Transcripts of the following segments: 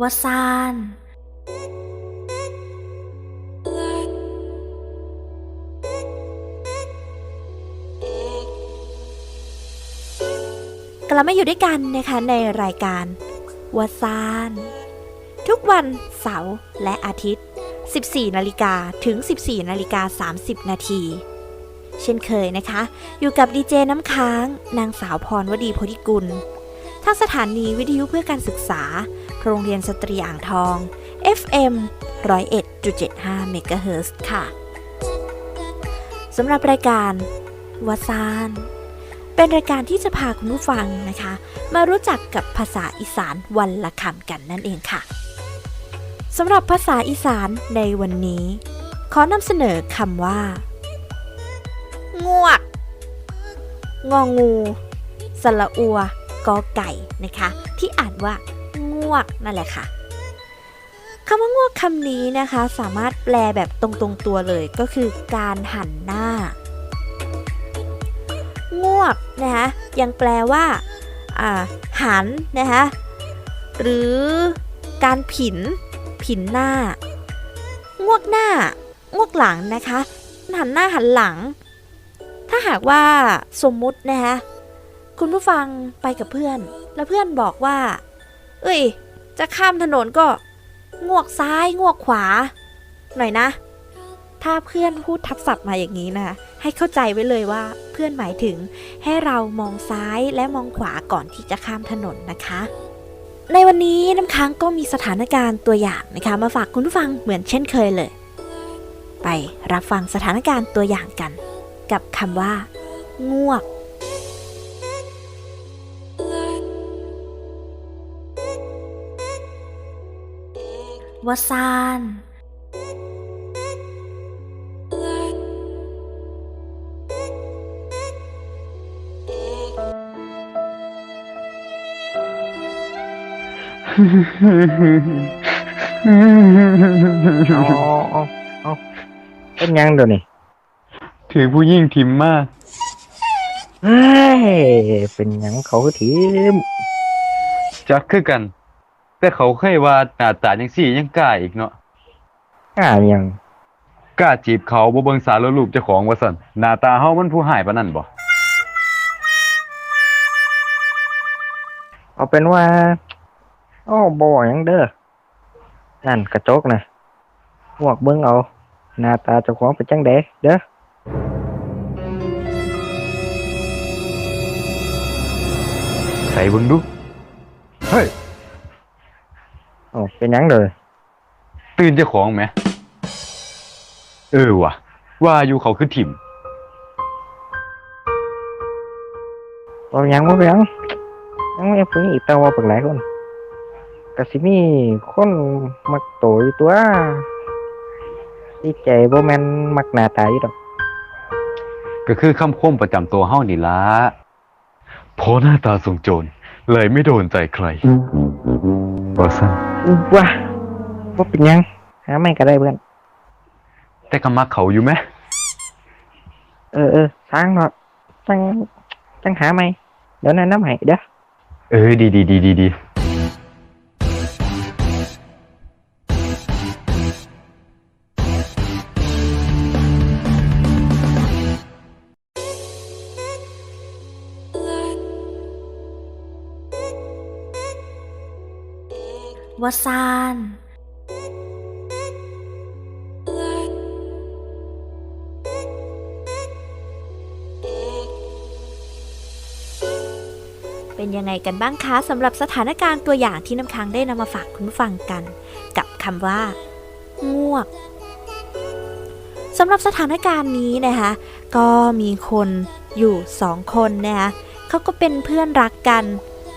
วซานกลับมาอยู่ด้วยกันนะคะในรายการวซาน ทุกวันเสาร์และอาทิตย์ 14 นาฬิกาถึง 14 นาฬิกา 30 นาที เช่นเคยนะคะ อยู่กับดีเจน้ำค้าง นางสาวพรวดีโพธิกุล ทางสถานีวิทยุเพื่อการศึกษา โรงเรียนสตรีอ่างทอง FM 101.75เมกะเฮิรตซ์ค่ะ สำหรับรายการวาซาน เป็นรายการที่จะพาคุณผู้ฟังนะคะ มารู้จักกับภาษาอีสานวันละคำกันนั่นเองค่ะสำหรับภาษาอีสานในวันนี้ ขอนำเสนอคำว่า งวก งองูสระอัว กอไก่นะคะ ที่อ่านว่างวกนั่นแหละค่ะคำว่างวกคำนี้นะคะ สามารถแปลแบบตรงๆตัวเลยก็คือการหันหน้างวกนะคะยังแปลว่าอ่าหันนะคะหรือการผิน ผินหน้างวกหน้างวกหลังนะคะหันหน้าหันหลัง ถ้าหากว่าสมมุตินะคะ คุณผู้ฟังไปกับเพื่อน แล้วเพื่อนบอกว่า เอ้ย จะข้ามถนนก็งวกซ้ายงวกขวา หน่อยนะ ถ้าเพื่อนพูดทับศัพท์มาอย่างนี้นะคะให้เข้าใจไว้เลยว่าเพื่อนหมายถึงให้เรามองซ้ายและมองขวาก่อนที่จะข้ามถนนนะคะ ในวันนี้น้ำค้างก็มีสถานการณ์ตัวอย่างนะคะ มาฝากคุณผู้ฟังเหมือนเช่นเคยเลย ไปรับฟังสถานการณ์ตัวอย่างกัน กับคำว่างวก วซานเอาเอาเอาเป็นหยังเดี๋ยวนี้ถือผู้ยิ่งทิมมากเฮ้ยเป็นหยังเขาคือทีมจักคือกัน แต่เขาเคยว่าหน้าตาจังสี่ยังกล้าอีกเนาะอ่าหยังกล้าจีบเขาบ่เบิ่งสารรูปเจ้าของว่าซั่นหน้าตาเฮามันผู้หายปานนั้นบ่เอาเป็นว่าโอ้บ่หยังเด้อนั่นกระจกนะหวกเบิ่งเอาหน้าตาเจ้าของเป็นจังไดเด้อใส่เบิ่งดูเฮ้ยโอ้ เป็นหยังเด้อตื่นเจ้าของไหม เออว่ะ ว่าอยู่เขาคือถิ่ม บ่เป็นหยังบ่เป็นหยังยังไม่เพิ่งอีกแต่ว่าเพิ่งหลายคนก็สิมีคนมักโตอยู่ตัวดีใจบ่แม่นมักหน้าตาอยู่ดอกก็คือคำคมประจำตัวเฮานี่ล่ะเพราะหน้าตาทรงโจรเลยไม่โดนใจใครว่าซั่น ว้าว่าเป็นหยัง หาไม่ก็ได้เพื่อน แต่ก็มักเขาอยู่ไหมเออเออสร้างเนาะจังจังหาไม่ เดี๋ยวแนะนำให้เด้อ เออดีดีดีดีดี วซานเป็นยังไงกันบ้างคะสำหรับสถานการณ์ตัวอย่างที่น้ำค้างได้นำมาฝากคุณผู้ฟังกัน กับคำว่าง่วกสำหรับสถานการณ์นี้นะคะ ก็มีคนอยู่สองคนนะคะเขาก็เป็นเพื่อนรักกัน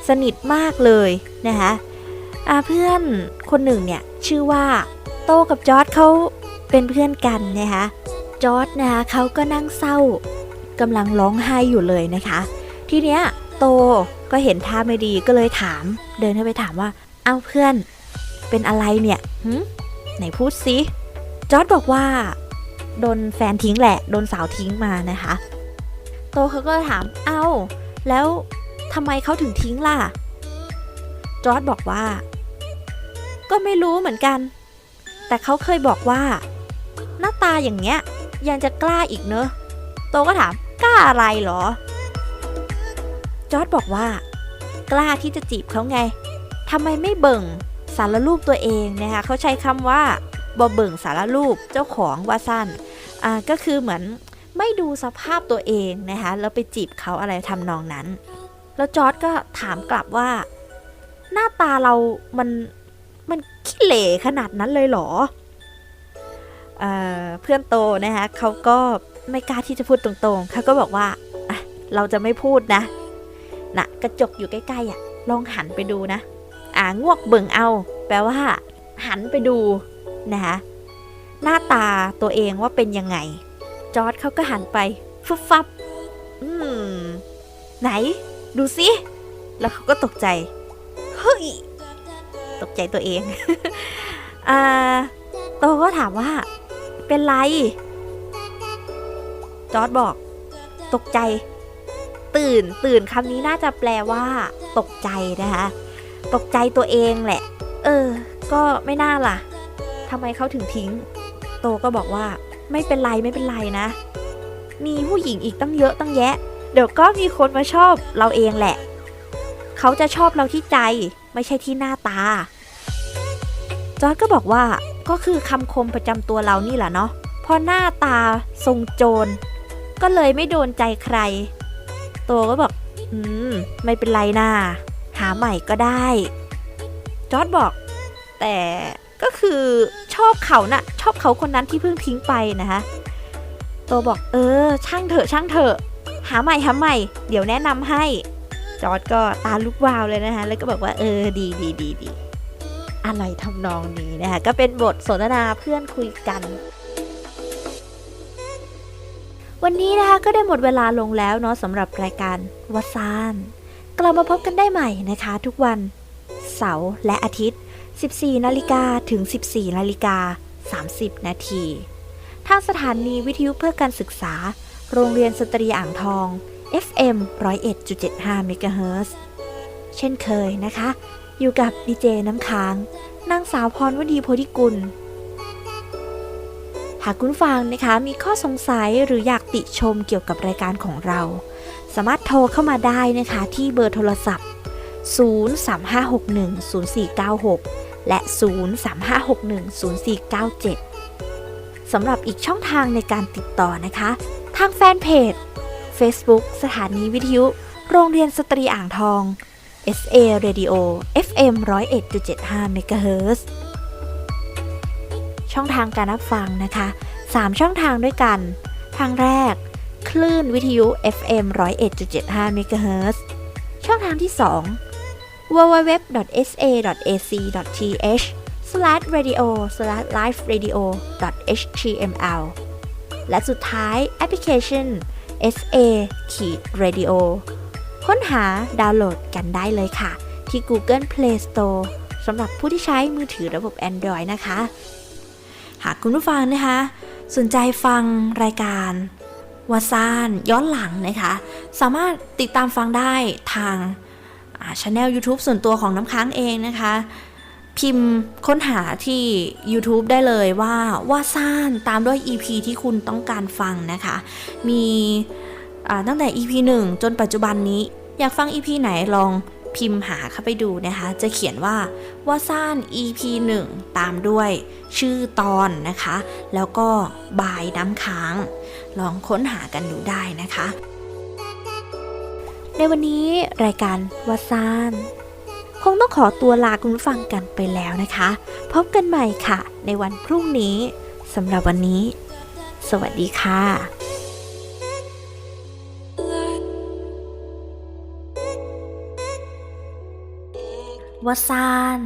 สนิทมากเลยนะคะ เพื่อนคนหนึ่งเนี่ยชื่อว่าโตกับจอร์ดเขาเป็นเพื่อนกันนะคะจอร์ดนะคะเขาก็นั่งเศร้ากำลังร้องไห้อยู่เลยนะคะ ทีเนี้ยโตก็เห็นท่าไม่ดีก็เลยถาม เดินเข้าไปถามว่า เอาเพื่อน เป็นอะไรเนี่ยหึไหนพูดสิจอร์ดบอกว่าโดนแฟนทิ้งแหละโดนสาวทิ้งมานะคะ โตเขาก็ถามเอ้า แล้วทำไมเขาถึงทิ้งล่ะ จอร์ดบอกว่า ก็ไม่รู้เหมือนกัน แต่เขาเคยบอกว่า หน้าตาอย่างเงี้ยยังจะกล้าอีกเนอะ โตก็ถามกล้าอะไรเหรอ จอร์ดบอกว่า กล้าที่จะจีบเขาไงทำไมไม่เบิ่งสารรูปตัวเองนะคะเขาใช้คำว่าบอเบิ่งสารรูปเจ้าของว่าสั้นอ่าก็คือเหมือนไม่ดูสภาพตัวเองนะคะแล้วไปจีบเขาอะไรทำนองนั้น แล้วจอร์ดก็ถามกลับว่า หน้าตาเรามันมันขี้เหร่ขนาดนั้นเลยเหรอเออเพื่อนโตนะคะเขาก็ไม่กล้าที่จะพูดตรงๆเขาก็บอกว่าเราจะไม่พูดนะนะกระจกอยู่ใกล้ๆอะลองหันไปดูนะ อ่างวกเบิ่งเอา แปลว่า หันไปดูนะคะหน้าตาตัวเองว่าเป็นยังไง จอร์ดเขาก็หันไปฟุบฟับอืมไหน ดูสิ แล้วเขาก็ตกใจ เฮ้ย ตกใจตัวเองอ่าโตก็ถามว่า เป็นไร จอร์ดบอก ตกใจ ตื่น ตื่นคำนี้น่าจะแปลว่า ตกใจนะคะ ตกใจตัวเองแหละ เออ ก็ไม่น่าล่ะทำไมเขาถึงทิ้ง โตก็บอกว่า ไม่เป็นไรไม่เป็นไรนะ มีผู้หญิงอีกตั้งเยอะตั้งแยะ เดี๋ยวก็มีคนมาชอบเราเองแหละ เขาจะชอบเราที่ใจไม่ใช่ที่หน้าตา จอร์ดก็บอกว่าก็คือคำคมประจำตัวเรานี่แหละเนาะเพราะหน้าตาทรงโจร ก็เลยไม่โดนใจใครโตก็บอก อืม ไม่เป็นไรนะหาใหม่ก็ได้ จอร์ดบอก แต่ก็คือชอบเขานะ่ะ ชอบเขาคนนั้นที่เพิ่งทิ้งไปนะคะโตบอกเออ ช่างเถอะช่างเถอะ หาใหม่หาใหม่ เดี๋ยวแนะนำให้ จอร์ดก็ตาลุกวาวเลยนะคะ แล้วก็บอกว่าเออดีดีดีดีอะไรทำนองนี้นะคะ ก็เป็นบทสนทนาเพื่อนคุยกัน วันนี้นะคะก็ได้หมดเวลาลงแล้วเนาะสำหรับรายการวสานกลับมาพบกันได้ใหม่นะคะ ทุกวันเสาร์และอาทิตย์ 14 นาฬิกาถึง 14 นาฬิกา 30 นาทีทางสถานีวิทยุเพื่อการศึกษา โรงเรียนสตรีอ่างทอง FM 101.75 MHz เช่นเคยนะคะ อยู่กับดีเจน้ำค้าง นางสาวพรวดีโพธิกุล หากคุณฟังนะคะมีข้อสงสัยหรืออยากติชมเกี่ยวกับรายการของเรา สามารถโทรเข้ามาได้นะคะที่เบอร์โทรศัพท์ 035610496 และ 035610497สำหรับอีกช่องทางในการติดต่อนะคะ ทางแฟนเพจ Facebook สถานีวิทยุ โรงเรียนสตรีอ่างทอง SA Radio FM 101.75 MHz ช่องทางการรับฟังนะคะ 3 ช่องทางด้วยกัน ทางแรก คลื่นวิทยุ FM 101.75 MHz ช่องทางที่ 2 www.sa.ac.th slash radio slash live radio html และสุดท้ายแอปพลิเคชัน SA ขีด radio ค้นหาดาวน์โหลดกันได้เลยค่ะ ที่ Google Play Store สำหรับผู้ที่ใช้มือถือระบบ Android นะคะ หากคุณผู้ฟังนะคะ สนใจฟังรายการวาซานย้อนหลังนะคะ สามารถติดตามฟังได้ทางช anel YouTube ส่วนตัวของน้ำค้างเองนะคะ พิมพ์ค้นหาที่ YouTube ได้เลยว่าว่าซ่านตามด้วย EP ที่คุณต้องการฟังนะคะ มีตั้งแต่ EP 1 จนปัจจุบันนี้ อยากฟัง EP ไหนลองพิมพ์หาเข้าไปดูนะคะ จะเขียนว่าว่าซ่าน EP 1 ตามด้วยชื่อตอนนะคะ แล้วก็บายน้ำค้าง ลองค้นหากันดูได้นะคะ ในวันนี้รายการว่าซ่าน คงต้องขอตัวลาคุณผู้ฟังกันไปแล้วนะคะ พบกันใหม่ค่ะ ในวันพรุ่งนี้สำหรับวันนี้ สวัสดีค่ะวาซาน